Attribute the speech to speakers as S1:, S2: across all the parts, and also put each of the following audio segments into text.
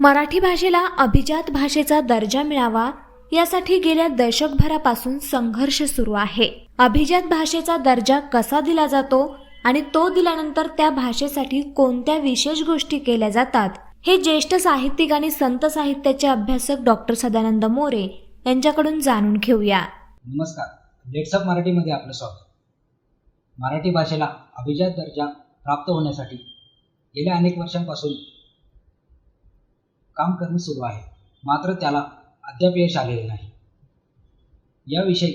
S1: मराठी भाषेला अभिजात भाषेचा दर्जा मिळावा यासाठी गेल्या दशकभरापासून संघर्ष सुरू आहे. अभिजात भाषेचा दर्जा कसा दिला जातो आणि तो दिल्यानंतर त्या भाषेसाठी कोणत्या विशेष गोष्टी केल्या जातात हे ज्येष्ठ साहित्यिक आणि संत साहित्याचे अभ्यासक डॉक्टर सदानंद मोरे यांच्याकडून जाणून घेऊया.
S2: नमस्कार. लेट्सअप मराठीमध्ये आपलं स्वागत. मराठी भाषेला अभिजात दर्जा प्राप्त होण्यासाठी गेल्या अनेक वर्षांपासून काम करणे सुरू आहे. मात्र त्याला अद्याप यश आलेले नाही. याविषयी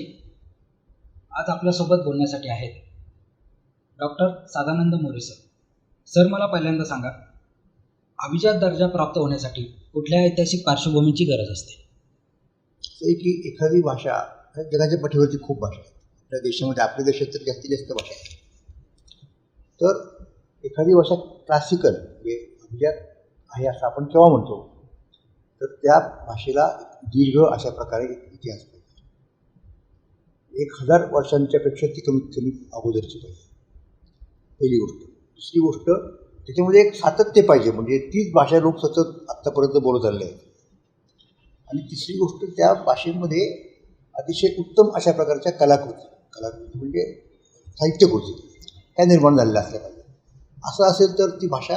S2: आज आपल्यासोबत बोलण्यासाठी आहेत doctor Sadanand More sir. Sir मला पहिल्यांदा सांगा अभिजात दर्जा प्राप्त होण्यासाठी कुठल्या ऐतिहासिक पार्श्वभूमीची गरज असते?
S3: की एखादी भाषा जगाच्या पाठीवरती खूप भाषा आहेत आपल्या देशामध्ये आपल्या देशात तर जास्तीत जास्त भाषा आहेत तर एखादी भाषा क्लासिकल म्हणजे अभिजात आहे असं आपण केव्हा म्हणतो? तर त्या भाषेला दीर्घ अशा प्रकारे एक इतिहास पाहिजे. एक हजार वर्षांच्यापेक्षा ती कमीत कमी अगोदरची पाहिजे. पहिली गोष्ट. दुसरी गोष्ट त्याच्यामध्ये एक सातत्य पाहिजे. म्हणजे तीच भाषा लोक सतत आत्तापर्यंत बोलत आले आहेत. आणि तिसरी गोष्ट त्या भाषेमध्ये अतिशय उत्तम अशा प्रकारच्या कलाकृती कलाकृती म्हणजे साहित्यकृती त्या निर्माण झालेल्या असल्या पाहिजे असं असेल तर ती भाषा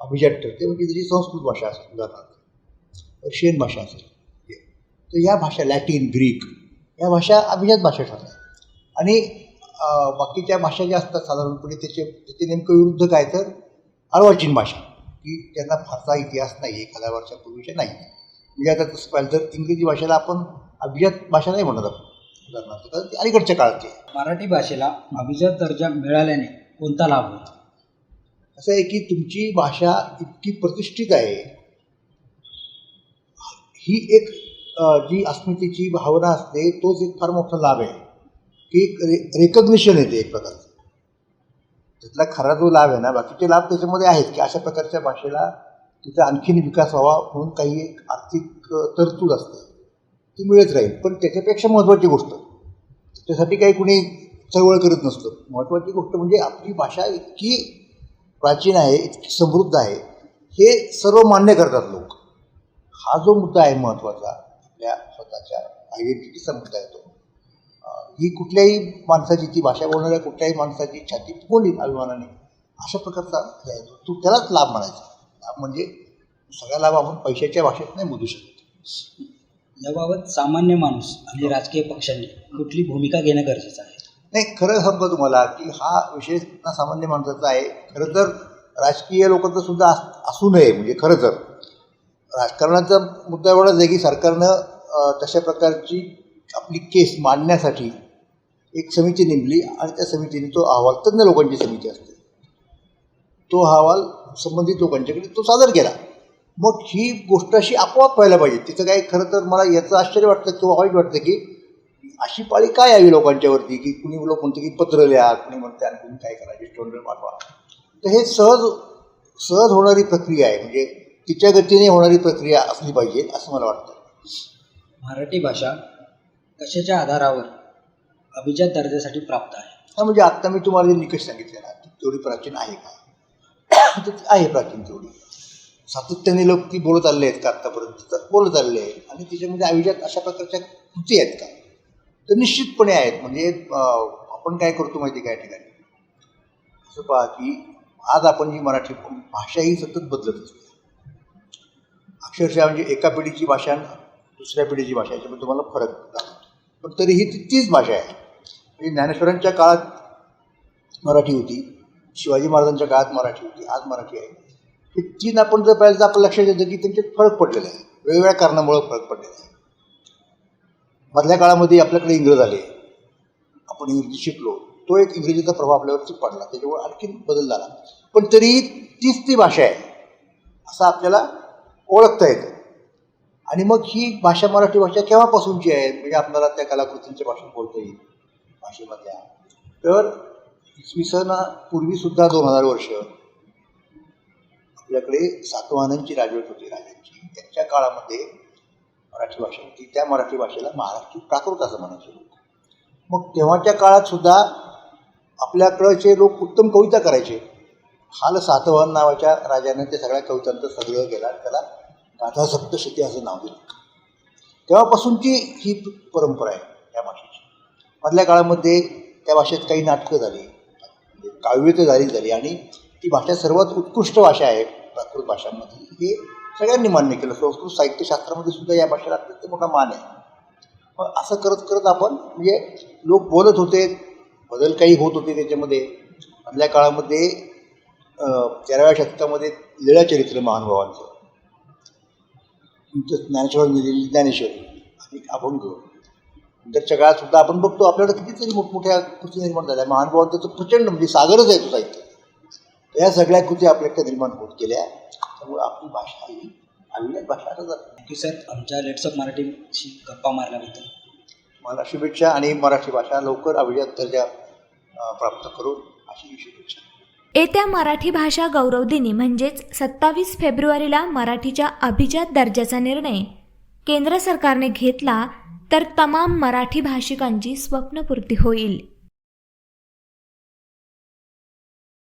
S3: अभिजात ठरते. म्हणजे जशी संस्कृत भाषा असेल उदाहरणार्थ. पर्शियन भाषा असेल. तर ह्या भाषा लॅटिन ग्रीक या भाषा अभिजात भाषा ठरतात आणि बाकीच्या भाषा ज्या असतात साधारणपणे त्याचे त्याचे नेमकं विरुद्ध काय तर अर्वाचीन भाषा की त्यांना फारसा इतिहास नाही एक हजार वर्षापूर्वीच्या नाही. म्हणजे आता तसं पाहिलं तर इंग्रजी भाषेला आपण अभिजात भाषा नाही म्हणत आपण उदाहरणार्थ तर ती अलीकडच्या काळातली आहे.
S2: मराठी भाषेला अभिजात दर्जा मिळाल्याने कोणता लाभ होतो?
S3: असं आहे की तुमची भाषा इतकी प्रतिष्ठित आहे ही एक जी अस्मितेची भावना असते तोच एक फार मोठा लाभ आहे. की एक रे रेकग्निशन येते एक प्रकारचं. त्यातला खरा जो लाभ आहे ना बाकीचे लाभ त्याच्यामध्ये आहेत की अशा प्रकारच्या भाषेला तिचा आणखीन विकास व्हावा म्हणून काही एक आर्थिक तरतूद असते. ती मिळत राहील पण त्याच्यापेक्षा महत्त्वाची गोष्ट त्याच्यासाठी काही कुणी चळवळ करत नसतं. महत्त्वाची गोष्ट म्हणजे आपली भाषा इतकी प्राचीन आहे इतकी समृद्ध आहे हे सर्व मान्य करतात लोक. हा जो मुद्दा आहे महत्त्वाचा आपल्या स्वतःच्या आयडेंटिटीचा मुद्दा आहे तो. अं, ही कुठल्याही माणसाची ती भाषा बोलणाऱ्या कुठल्याही माणसाची छाती बोलील अभिमानाने अशा प्रकारचा हे आहे तो. त्यालाच लाभ म्हणायचा. लाभ म्हणजे सगळा लाभ आपण पैशाच्या भाषेत नाही मोजू शकत.
S2: याबाबत सामान्य माणूस आणि राजकीय पक्षांनी कुठली भूमिका घेणं गरजेचं आहे?
S3: नाही खरं सांगतो तुम्हाला की हा विषय सामान्य माणसाचा आहे. खरं तर राजकीय लोकांचा सुद्धा अस असू नये म्हणजे खरं तर. राजकारणाचा मुद्दा एवढाच आहे की सरकारनं तशा प्रकारची आपली केस मांडण्यासाठी एक समिती नेमली आणि त्या समितीने तो अहवाल तज्ज्ञ लोकांची समिती असते. तो अहवाल संबंधित लोकांच्याकडे तो सादर केला. मग ही गोष्ट अशी आपोआप व्हायला पाहिजे. तिथं काही खरं तर मला याचं आश्चर्य वाटतं किंवा वाईट वाटतं की अशी पाळी काय यावी लोकांच्यावरती की कुणी लोक म्हणते की पत्र लिहा कुणी म्हणते आणि कुणी काय करा स्टोंडर पाठवा. तर हे सहज सहज होणारी प्रक्रिया आहे. म्हणजे तिच्या गतीने होणारी प्रक्रिया असली पाहिजे असं मला वाटतं.
S2: मराठी भाषा कशाच्या आधारावर अभिजात दर्जासाठी प्राप्त आहे?
S3: हा म्हणजे आत्ता मी तुम्हाला जे निकष सांगितले ना ती तेवढी प्राचीन आहे का? तर ती आहे प्राचीन तेवढी. सातत्याने लोक ती बोलत आलेले आहेत का आत्तापर्यंत? तर बोलत आलेले आहेत. आणि तिच्यामध्ये अभिजात अशा प्रकारच्या कृती आहेत का? तर निश्चितपणे आहेत. म्हणजे आपण काय करतो माहिती काय ठिकाणी? असं पहा की आज आपण जी मराठी भाषा ही सतत बदलत असते. अक्षरशः म्हणजे एका पिढीची भाषा दुसऱ्या पिढीची भाषा याच्यामध्ये तुम्हाला फरक जाणवतो पण तरीही ती तीच भाषा आहे. म्हणजे ज्ञानेश्वरांच्या काळात मराठी होती शिवाजी महाराजांच्या काळात मराठी होती आज मराठी आहे. हे तीन आपण जर पाहिलं तर आपलं लक्षात येतं की त्यांच्यात फरक पडलेला आहे. वेगवेगळ्या कारणामुळे फरक पडलेला आहे. मधल्या काळामध्ये आपल्याकडे इंग्रज आले. आपण इंग्रजी शिकलो. तो एक इंग्रजीचा प्रभाव आपल्यावरती पडला. त्याच्यामुळे आणखीन बदल झाला. पण तरीही तीच ती भाषा आहे. असं आपल्याला ओळखता येतं. आणि मग ही भाषा मराठी भाषा केव्हापासूनची आहे म्हणजे आपल्याला त्या कलाकृतींच्या भाषेत बोलता येईल? भाषेमधल्या तर इसवी सन पूर्वीसुद्धा दोन हजार वर्ष आपल्याकडे सातवाहनांची राजवट होती. राजांची. त्यांच्या काळामध्ये मराठी भाषा होती. त्या मराठी भाषेला महाराष्ट्र प्राकृत असं म्हणायचे लोक. मग तेव्हाच्या काळात सुद्धा आपल्याकडचे लोक उत्तम कविता करायचे. हाल सातवहन नावाच्या राजाने ते सगळ्या कवितांत संग्रह केला आणि त्याला गाथा सप्तशती असं नाव दिलं. तेव्हापासूनची ही परंपरा आहे या भाषेची. मधल्या काळामध्ये त्या भाषेत काही नाटकं झाली म्हणजे काव्य तर झाली झाली आणि ती भाषा सर्वात उत्कृष्ट भाषा आहे प्राकृत भाषांमध्ये हे सगळ्यांनी मान्य केलं. संस्कृत साहित्यशास्त्रामध्ये सुद्धा या भाषेला अत्यंत मोठा मान आहे. मग असं करत करत आपण म्हणजे लोक बोलत होते बदल काही होत होते त्याच्यामध्ये. मधल्या काळामध्ये तेराव्या शतकामध्ये लीळाचरित्र महानुभावांचं तुमचं ज्ञानेश्वरांनी लिहिलेली ज्ञानेश्वरी आणि अभंग. नंतरच्या काळात सुद्धा आपण बघतो आपल्याकडे कितीतरी मोठमोठ्या कृती निर्माण झाल्या. महानुभावांचं तर प्रचंड म्हणजे सागरच आहे तो साहित्य. या सगळ्या कृती आपल्याकडे निर्माण होत गेल्या. त्यामुळे आपली भाषा ही अविनाश भाषा आता जाते
S2: सर आमच्या लेट्स ऑफ मराठीशी गप्पा मारल्याबद्दल.
S3: मला शुभेच्छा आणि मराठी भाषा लवकर अभिजात दर्जा प्राप्त करून अशी शुभेच्छा
S1: येत्या मराठी भाषा गौरव दिनी म्हणजेच सत्तावीस फेब्रुवारीला मराठीच्या अभिजात दर्जाचा निर्णय. केंद्र सरकारने घेतला तर तमाम मराठी भाषिकांची स्वप्नपूर्ती होईल.